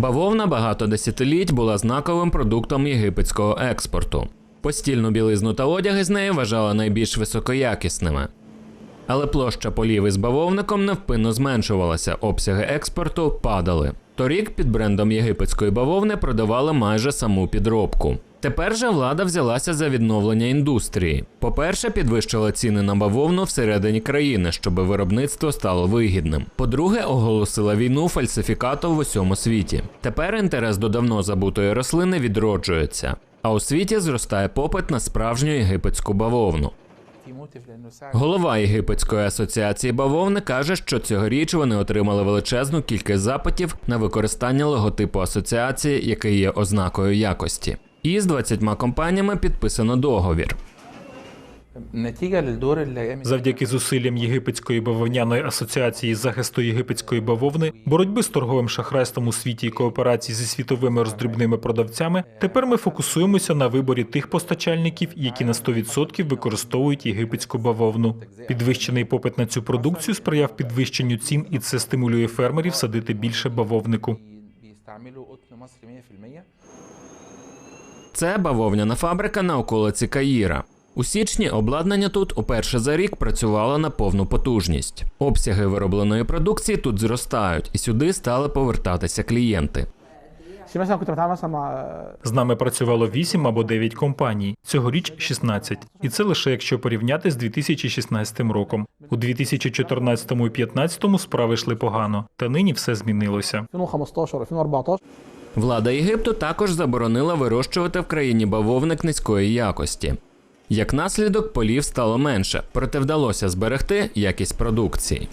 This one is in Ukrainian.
Бавовна багато десятиліть була знаковим продуктом єгипетського експорту. Постільну білизну та одяги з неї вважали найбільш високоякісними. Але площа полів із бавовником невпинно зменшувалася, обсяги експорту падали. Торік під брендом єгипетської бавовни продавали майже саму підробку. Тепер же влада взялася за відновлення індустрії. По-перше, підвищила ціни на бавовну всередині країни, щоб виробництво стало вигідним. По-друге, оголосила війну фальсифікату в усьому світі. Тепер інтерес до давно забутої рослини відроджується. А у світі зростає попит на справжню єгипетську бавовну. Голова Єгипетської асоціації бавовни каже, що цьогоріч вони отримали величезну кількість запитів на використання логотипу асоціації, який є ознакою якості. І з 20 компаніями підписано договір завдяки зусиллям єгипетської бавовняної асоціації захисту єгипетської бавовни, боротьби з торговим шахрайством у світі і кооперації зі світовими роздрібними продавцями. Тепер ми фокусуємося на виборі тих постачальників, які на 100% використовують єгипетську бавовну. Підвищений попит на цю продукцію сприяв підвищенню цін, і це стимулює фермерів садити більше бавовнику. Це бавовняна фабрика на околиці Каїра. У січні обладнання тут уперше за рік працювало на повну потужність. Обсяги виробленої продукції тут зростають, і сюди стали повертатися клієнти. З нами працювало 8 або 9 компаній, цьогоріч 16. І це лише якщо порівняти з 2016 роком. У 2014 і 2015 справи йшли погано, та нині все змінилося. Влада Єгипту також заборонила вирощувати в країні бавовник низької якості. Як наслідок, полів стало менше, проте вдалося зберегти якість продукції.